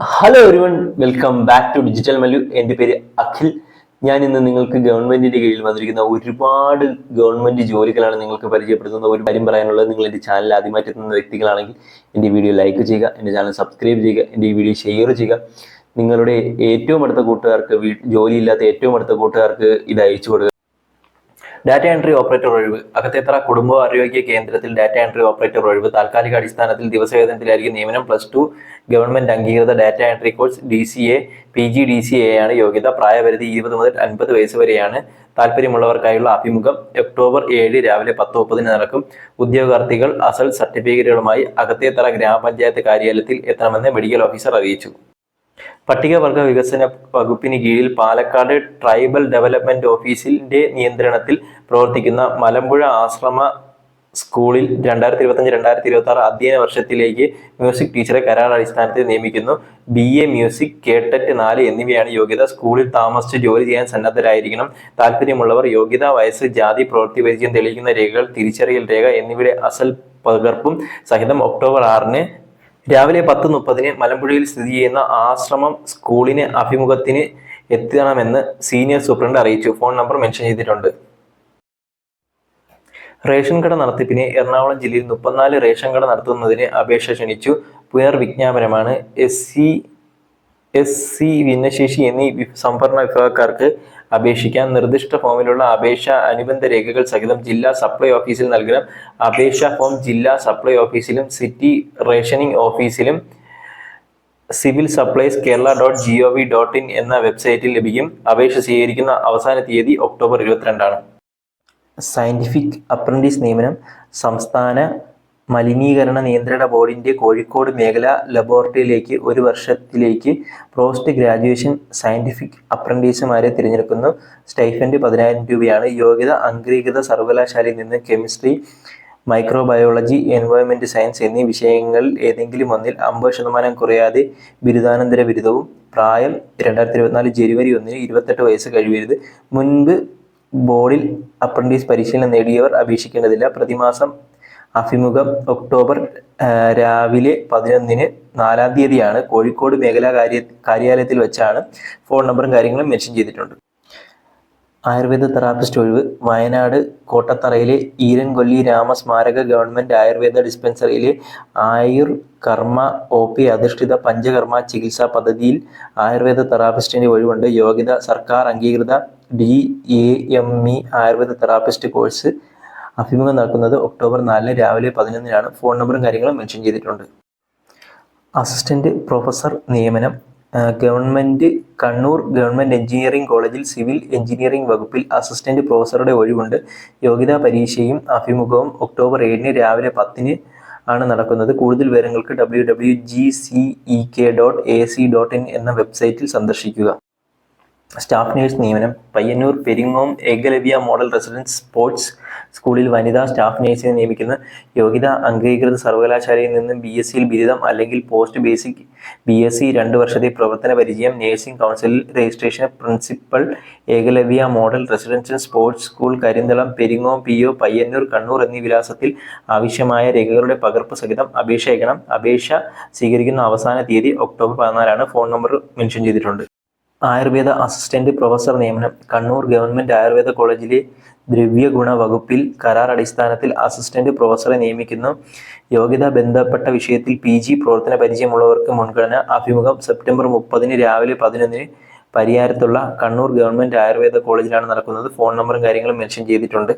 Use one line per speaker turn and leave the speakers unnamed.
Hello everyone welcome back to digital Mallu എന്റെ പേര് അഖിൽ. ഞാൻ ഇന്ന് നിങ്ങൾക്ക് ഗവൺമെന്റിന്റെ കീഴിൽ വന്നിരിക്കുന്ന ഒരുപാട് ഗവൺമെന്റ് ജോലികളാണ് നിങ്ങൾക്ക് പരിചയപ്പെടുത്തുന്ന ഒരു കാര്യം പറയാനുള്ളത് നിങ്ങൾ എന്റെ ചാനൽ ആദ്യമായിട്ട് എത്തുന്ന വ്യക്തികളാണെങ്കിൽ എന്റെ വീഡിയോ ലൈക്ക് ചെയ്യുക എന്റെ ചാനൽ സബ്സ്ക്രൈബ് ചെയ്യുക എന്റെ ഈ വീഡിയോ ഷെയർ ചെയ്യുക. നിങ്ങളുടെ ഏറ്റവും അടുത്ത കൂട്ടുകാർക്ക് ജോലിയില്ലാത്ത ഏറ്റവും അടുത്ത കൂട്ടുകാർക്ക് ഇത് അയച്ചു കൊടുക്കുക. ഡാറ്റ എൻട്രി ഓപ്പറേറ്റർ ഒഴിവ്. അകത്തേത്ര കുടുംബ ആരോഗ്യ കേന്ദ്രത്തിൽ ഡാറ്റ എൻട്രി ഓപ്പറേറ്റർ ഒഴിവ്. താൽക്കാലിക അടിസ്ഥാനത്തിൽ ദിവസവേതനത്തിലായിരിക്കും നിയമനം പ്ലസ് ടു ഗവൺമെന്റ് അംഗീകൃത data entry course D C A P G D C A ആണ് യോഗ്യത. പ്രായപരിധി ഇരുപത് മുതൽ അൻപത് വയസ്സ് വരെയാണ്. താല്പര്യമുള്ളവർക്കായുള്ള അഭിമുഖം ഒക്ടോബർ ഏഴ് രാവിലെ പത്ത് മുപ്പതിന് നടക്കും. ഉദ്യോഗാർത്ഥികൾ അസൽ സർട്ടിഫിക്കറ്റുകളുമായി അകത്തേത്തറ ഗ്രാമപഞ്ചായത്ത് കാര്യാലയത്തിൽ എത്തണമെന്ന് മെഡിക്കൽ ഓഫീസർ അറിയിച്ചു. പട്ടികവർഗ വികസന വകുപ്പിന് കീഴിൽ പാലക്കാട് ട്രൈബൽ ഡെവലപ്മെന്റ് ഓഫീസിന്റെ നിയന്ത്രണത്തിൽ പ്രവർത്തിക്കുന്ന മലമ്പുഴ ആശ്രമ സ്കൂളിൽ രണ്ടായിരത്തി ഇരുപത്തഞ്ച് രണ്ടായിരത്തി ഇരുപത്തി ആറ് അധ്യയന വർഷത്തിലേക്ക് മ്യൂസിക് ടീച്ചറെ കരാർ അടിസ്ഥാനത്തിൽ നിയമിക്കുന്നു. ബി എ മ്യൂസിക് കേട്ടറ്റ് നാല് എന്നിവയാണ് യോഗ്യത. സ്കൂളിൽ താമസിച്ച് ജോലി ചെയ്യാൻ സന്നദ്ധരായിരിക്കണം. താല്പര്യമുള്ളവർ യോഗ്യത വയസ്സ് ജാതി പ്രവൃത്തി പരിചയം തെളിയിക്കുന്ന രേഖകൾ തിരിച്ചറിയൽ രേഖ എന്നിവയുടെ അസൽ പകർപ്പും സഹിതം ഒക്ടോബർ ആറിന് രാവിലെ പത്ത് മുപ്പതിന് മലമ്പുഴയിൽ സ്ഥിതി ചെയ്യുന്ന ആശ്രമം സ്കൂളിന് അഭിമുഖത്തിന് എത്തണമെന്ന് സീനിയർ സൂപ്രണ്ട് അറിയിച്ചു. ഫോൺ നമ്പർ മെൻഷൻ ചെയ്തിട്ടുണ്ട്. റേഷൻ കട നടത്തിപ്പിന് എറണാകുളം ജില്ലയിൽ മുപ്പത്തിനാല് റേഷൻ കട നടത്തുന്നതിന് അപേക്ഷ ക്ഷണിച്ചു. പുനർവിജ്ഞാപനമാണ് എസ് സി എസ് സി ഭിന്നശേഷി എന്നീ സംഭരണ വിഭാഗക്കാർക്ക് അപേക്ഷിക്കാൻ നിർദ്ദിഷ്ട ഫോമിലുള്ള അപേക്ഷ അനുബന്ധ രേഖകൾ സഹിതം ജില്ലാ സപ്ലൈ ഓഫീസിൽ നൽകണം. അപേക്ഷാ ഫോം ജില്ലാ സപ്ലൈ ഓഫീസിലും സിറ്റി റേഷനിംഗ് ഓഫീസിലും civil supplies Kerala dot G O V dot in എന്ന വെബ്സൈറ്റിൽ ലഭിക്കും. അപേക്ഷ സ്വീകരിക്കുന്ന അവസാന തീയതി ഒക്ടോബർ ഇരുപത്തിരണ്ടാണ്. സയന്റിഫിക് അപ്രന്റീസ് നിയമനം സംസ്ഥാന മലിനീകരണ നിയന്ത്രണ ബോർഡിന്റെ കോഴിക്കോട് മേഖല ലബോറട്ടറിയിലേക്ക് ഒരു വർഷത്തിലേക്ക് പോസ്റ്റ് ഗ്രാജുവേഷൻ സയന്റിഫിക് അപ്രന്റീസുമാരെ തിരഞ്ഞെടുക്കുന്നു. സ്റ്റൈഫൻഡ് പതിനായിരം രൂപയാണ്. യോഗ്യത അംഗീകൃത സർവകലാശാലയിൽ നിന്ന് കെമിസ്ട്രി മൈക്രോബയോളജി എൻവയോൺമെന്റ് സയൻസ് എന്നീ വിഷയങ്ങളിൽ ഏതെങ്കിലും ഒന്നിൽ അമ്പത് ശതമാനം കുറയാതെ ബിരുദാനന്തര ബിരുദവും പ്രായം രണ്ടായിരത്തി ഇരുപത്തിനാല് ജനുവരി ഒന്നിന് ഇരുപത്തെട്ട് വയസ്സ് കഴിയരുത്. മുൻപ് ബോർഡിൽ അപ്രന്റീസ് പരിശീലനം നേടിയവർ അപേക്ഷിക്കേണ്ടതില്ല. പ്രതിമാസം അഭിമുഖം ഒക്ടോബർ രാവിലെ പതിനൊന്നിന് നാലാം തീയതിയാണ്. കോഴിക്കോട് മേഖലാ കാര്യ കാര്യാലയത്തിൽ വെച്ചാണ് ഫോൺ നമ്പറും കാര്യങ്ങളും മെൻഷൻ ചെയ്തിട്ടുണ്ട്. ആയുർവേദ തെറാപ്പിസ്റ്റ് ഒഴിവ്. വയനാട് കോട്ടത്തറയിലെ ഈരൻകൊല്ലി രാമസ്മാരക ഗവൺമെന്റ് ആയുർവേദ ഡിസ്പെൻസറിയിലെ ആയുർ കർമ്മ ഒ പി അധിഷ്ഠിത പഞ്ചകർമ്മ ചികിത്സാ പദ്ധതിയിൽ ആയുർവേദ തെറാപ്പിസ്റ്റിന്റെ ഒഴിവുണ്ട്. യോഗ്യത സർക്കാർ അംഗീകൃത D A M E ayurveda therapist course അഭിമുഖം നടക്കുന്നത് ഒക്ടോബർ നാലിന് രാവിലെ പതിനൊന്നിനാണ്. ഫോൺ നമ്പറും കാര്യങ്ങളും മെൻഷൻ ചെയ്തിട്ടുണ്ട്. അസിസ്റ്റന്റ് പ്രൊഫസർ നിയമനം ഗവൺമെന്റ് കണ്ണൂർ ഗവൺമെന്റ് എഞ്ചിനീയറിംഗ് കോളേജിൽ സിവിൽ എഞ്ചിനീയറിംഗ് വകുപ്പിൽ അസിസ്റ്റന്റ് പ്രൊഫസറുടെ ഒഴിവുണ്ട്. യോഗ്യതാ പരീക്ഷയും അഭിമുഖവും ഒക്ടോബർ ഏഴിന് രാവിലെ പത്തിന് ആണ് നടക്കുന്നത്. കൂടുതൽ വിവരങ്ങൾക്ക് W W G C E K dot A C dot in എന്ന വെബ്സൈറ്റിൽ സന്ദർശിക്കുക. സ്റ്റാഫ് നേഴ്സ് നിയമനം Payyanur Peringome Ekalavya model residence sports സ്കൂളിൽ വനിതാ സ്റ്റാഫ് നേഴ്സിനെ നിയമിക്കുന്ന യോഗ്യത അംഗീകൃത സർവകലാശാലയിൽ നിന്നും ബി എസ് സിയിൽ ബിരുദം അല്ലെങ്കിൽ post basic B S C രണ്ട് വർഷത്തെ പ്രവർത്തന പരിചയം നേഴ്സിംഗ് കൗൺസിലിൽ registration principal Ekalavya model residential sports school Karinthalam Peringome P O Payyanur Kannur എന്നീ വിലാസത്തിൽ ആവശ്യമായ രേഖകളുടെ പകർപ്പ് സഹിതം അപേക്ഷ അയക്കണം. അപേക്ഷ സ്വീകരിക്കുന്ന അവസാന തീയതി ഒക്ടോബർ പതിനാലാണ്. ഫോൺ നമ്പർ മെൻഷൻ ചെയ്തിട്ടുണ്ട്. ആയുർവേദ അസിസ്റ്റന്റ് പ്രൊഫസർ നിയമനം കണ്ണൂർ ഗവൺമെന്റ് ആയുർവേദ കോളേജിലെ ദ്രവ്യഗുണ വകുപ്പിൽ കരാർ അടിസ്ഥാനത്തിൽ അസിസ്റ്റന്റ് പ്രൊഫസറെ നിയമിക്കുന്നു. യോഗ്യത ബന്ധപ്പെട്ട വിഷയത്തിൽ പി ജി പ്രവർത്തന പരിചയമുള്ളവർക്ക് മുൻഗണന. അഭിമുഖം സെപ്റ്റംബർ മുപ്പതിന് രാവിലെ പതിനൊന്നിന് പരിയാരത്തുള്ള കണ്ണൂർ ഗവൺമെന്റ് ആയുർവേദ കോളേജിലാണ് നടക്കുന്നത്. ഫോൺ നമ്പറും കാര്യങ്ങളും മെൻഷൻ ചെയ്തിട്ടുണ്ട്.